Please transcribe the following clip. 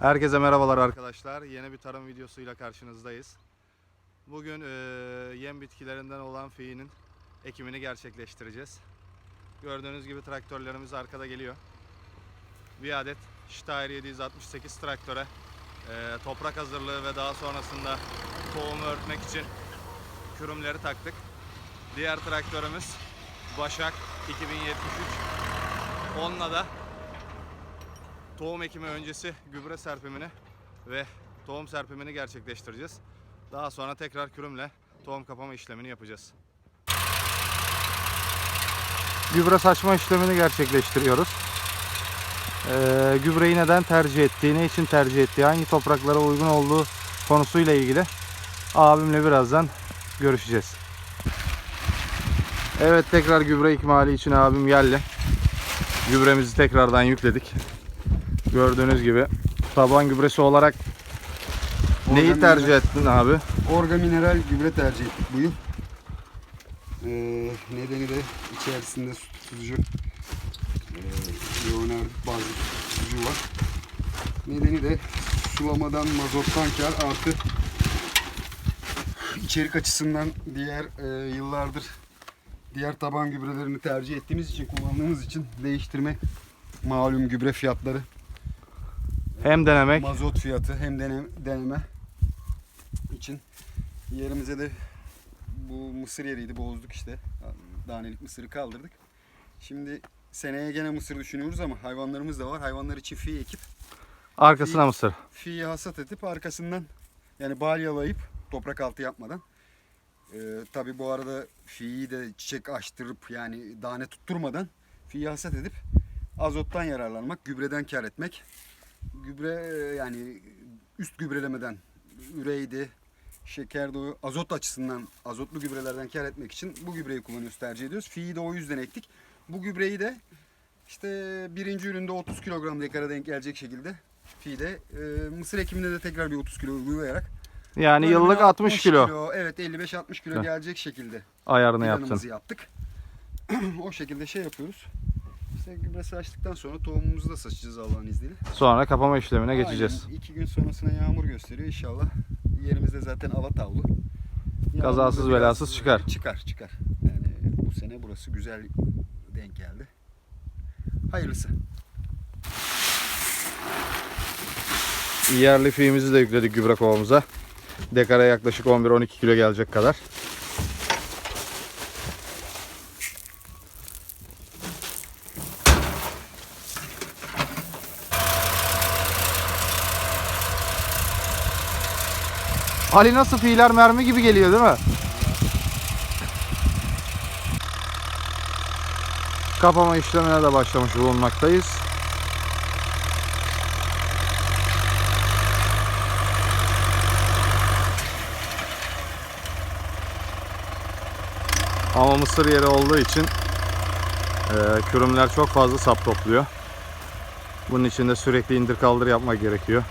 Herkese merhabalar arkadaşlar. Yeni bir tarım videosuyla karşınızdayız. Bugün e, yem bitkilerinden olan fiinin ekimini gerçekleştireceğiz. Gördüğünüz gibi traktörlerimiz arkada geliyor. Bir adet Steyr 768 traktöre e, toprak hazırlığı ve daha sonrasında tohumu örtmek için kürümleri taktık. Diğer traktörümüz Başak 2073. Onunla da tohum ekimi öncesi gübre serpimini ve tohum serpimini gerçekleştireceğiz. Daha sonra tekrar kürümle tohum kapama işlemini yapacağız. Gübre saçma işlemini gerçekleştiriyoruz. Ee, gübreyi neden tercih ettiği, ne için tercih ettiği, hangi topraklara uygun olduğu konusuyla ilgili abimle birazdan görüşeceğiz. Evet tekrar gübre ikmali için abim geldi. Gübremizi tekrardan yükledik. Gördüğünüz gibi taban gübresi olarak neyi Organ tercih mineral- ettin abi? Orga mineral gübre tercih ettik bu yıl. Ee, nedeni de içerisinde su tutucu e, bazı tutucu var. Nedeni de sulamadan mazottan kar artı içerik açısından diğer e, yıllardır diğer taban gübrelerini tercih ettiğimiz için kullandığımız için değiştirme malum gübre fiyatları Hem denemek mazot fiyatı hem deneme, deneme için yerimize de bu mısır yeriydi bozduk işte. Danelik mısırı kaldırdık. Şimdi seneye gene mısır düşünüyoruz ama hayvanlarımız da var. Hayvanlar için fi ekip arkasına mısır. fiyi hasat edip arkasından yani balyalayıp toprak altı yapmadan ee, tabi bu arada fiyi de çiçek açtırıp yani tane tutturmadan fiyi hasat edip azottan yararlanmak, gübreden kar etmek. Gübre e, yani üst gübrelemeden üreydi, şeker de o- azot açısından azotlu gübrelerden kar etmek için bu gübreyi kullanıyoruz, tercih ediyoruz. Fiyi de o yüzden ektik. Bu gübreyi de işte birinci üründe 30 kilogram dekara denk gelecek şekilde fiide e, mısır ekiminde de tekrar bir 30 kilo uygulayarak Yani yıllık bir 60 kilo Evet 55-60 kilo gelecek şekilde ayarını yaptın. yaptık. o şekilde şey yapıyoruz. İşte gübresi açtıktan sonra tohumumuzu da saçacağız Allah'ın izniyle. Sonra kapama işlemine geçeceğiz. Aynen. İki gün sonrasına yağmur gösteriyor inşallah. Yerimizde zaten alatavlu. Yağmur Kazasız belasız çıkar. Çıkar çıkar. Yani bu sene burası güzel denk geldi. Hayırlısı. Yerli fiğimizi de yükledik gübre kovamıza. Dekara yaklaşık 11-12 kilo gelecek kadar. Ali nasıl fiiller mermi gibi geliyor değil mi? Kapama işlemine de başlamış bulunmaktayız. Ama mısır yeri olduğu için e, kürümler çok fazla sap topluyor. Bunun için de sürekli indir kaldır yapmak gerekiyor.